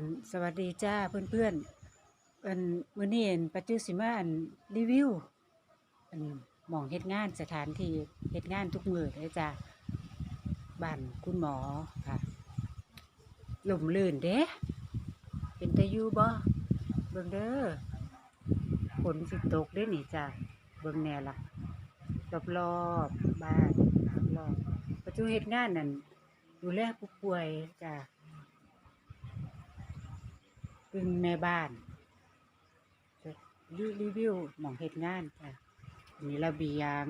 อันสวัสดีจ้าเพื่อนๆอันมื้อนี้อันปัจจุสิมาอันรีวิวอันมองเฮ็ดงานสถานที่เฮ็ดงานทุกมือเลยจ้าบ้านคุณหมอค่ะหลมลื่นเด้เป็นตาอยู่บ่เบิ่งเด้อฝนสิตกเด้หนี่จ้าเบิ่งแน่ล่ะรอบๆบ้านรอบปัจจุเฮ็ดงานนั่นดูแลผู้ป่วยจ้า เป็นแม่บ้านรีรีวิวหมองเฮ็ดงานจ้ะอันนี้ระเบียง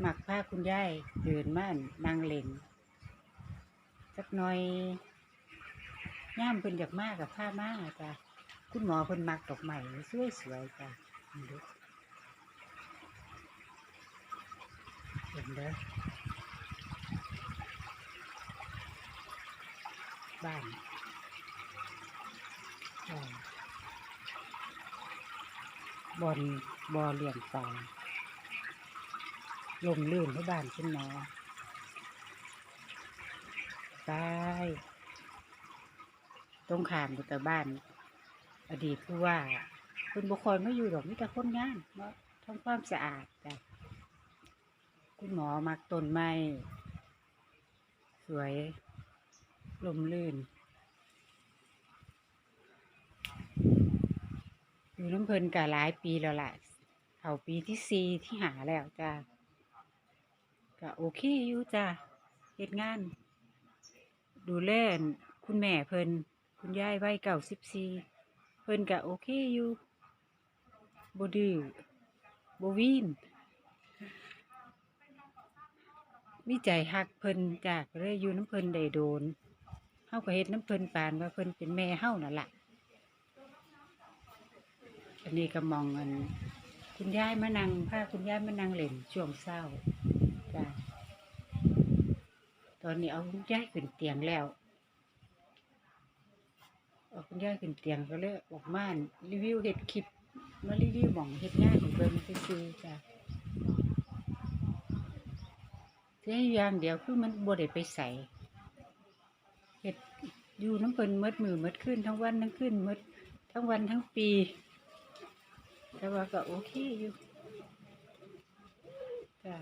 หมักผ้าคุณยายเดินม่านนางเล่นสักหน่อยย่ามเพิ่นอยากมากกับผ้ามากจ้ะคุณหมอเพิ่นมักดอกไม้สวยๆจ้ะเดูเห็นเด้อบ้าน อ่า บอนบอเลี้ยงปลาลมลื่นให้บ้านขึ้นมาไปตรงขามอยู่แต่บ้าน อดีตผู้ว่าคุณบุคคลไม่อยู่หรอกมีแต่คนงานเนาะทำความสะอาดจ้ะคุณหมอมักต้นไม้สวยลมลื่น อยู่น้ำเพลินกะหลายปีแล้วล่ะเขาปีที่สี่ที่หาแล้วจ้าก็โอเคอยู่จ้าเฮ็ดงาน ดูแลคุณแม่เพิ่นคุณยายวัยเก่าสิบสี่เพิ่นก็โอเคอยู่บดื้อบวีนมีใจฮักเพิ่นจากเลยอยู่น้ำเพิ่นได้โดนเฮาก็เฮ็ดน้ำเพิ่นปานว่าเพิ่นเป็นแม่เฮานั่นล่ะ อันนี้ก็มองอัน คุณยายมานั่งพาคุณยายมานั่งเล่นช่วงเศร้าจ้าตอนนี้เอาคุณยายขึ้นเตียงแล้วเอาคุณยายขึ้นเตียงก็เลยออกมารีวิวเฮ็ดคลิปมารีวิวมองเฮ็ดงานของเบิ่งซื่อจ้าแต่อย่างเดียวคือมันบ่ได้ไปใส่เฮ็ดอยู่น้ำเพิ่นหมดมือมดขึ้นทั้งวันทั้งคืนหมดทั้งวันทั้งปี แต่ว่าก็โอเคอยู่จ้ะ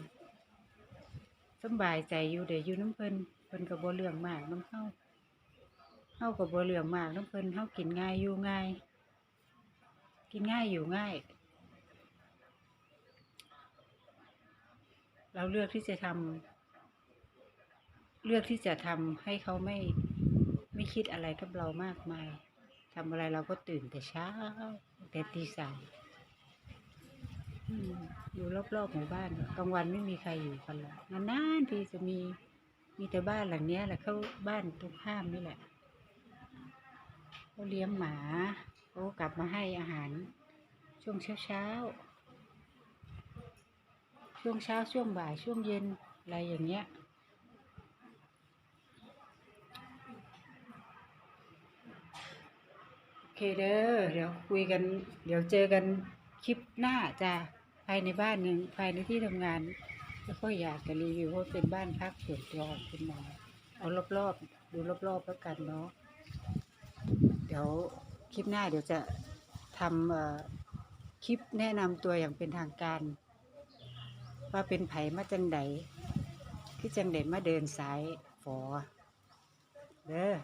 สำบายใจอยู่เดี๋ยวอยู่น้ำเพิ่นเพิ่นก็บ่เรื่องมากน้ำเฮาเฮาก็บ่เรื่องมากน้ำเพิ่นเฮากินง่ายอยู่ง่าย กินง่ายอยู่ง่าย เราเลือกที่จะทำเลือกที่จะทำให้เขาไม่ไม่คิดอะไรกับเรามากมายทำอะไรเราก็ตื่นแต่เช้าแต่ตีสาม อยู่รอบๆหมู่บ้านกลางวันไม่มีใครอยู่กันหรอกนานๆทีจะมีมีแต่บ้านหลังเนี้ยแหละเขาบ้านตรงข้ามนี่แหละเขาเลี้ยงหมาเขากลับมาให้อาหาร ช่วงเช้าๆช่วงเช้าช่วงบ่ายช่วงเย็นอะไรอย่างเงี้ยโอเคเด้อเดี๋ยวคุยกัน เดี๋ยวเจอกันคลิปหน้าจ้า ภายในบ้านหนึ่งภายในที่ทำงานแล้วก็อยากจะรีวิวว่าเป็นบ้านพักส่วนตัวของคุณหมอเอารอบๆดูรอบๆแล้วกันเนาะเดี๋ยวคลิปหน้าเดี๋ยวจะทำเอ่อคลิปแนะนำตัวอย่างเป็นทางการ ว่าเป็นไผมาจังไดที่จังเด่นมาเดินสายฝอเด้อ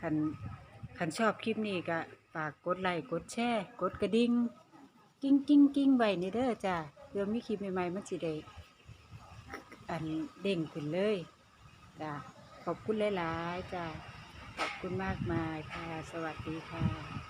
คันคันชอบคลิปนี้ก็ฝากกดไลค์กดแชร์ กดกระดิ่ง กิ้งกิ้งกิ้งไว้นี่เด้อจ้าเดี๋ยวมีคลิปใหม่ๆมันสิได้อันเด้งขึ้นเลยจ้าขอบคุณหลายๆจ้าขอบคุณมากมายค่ะ สวัสดีค่ะ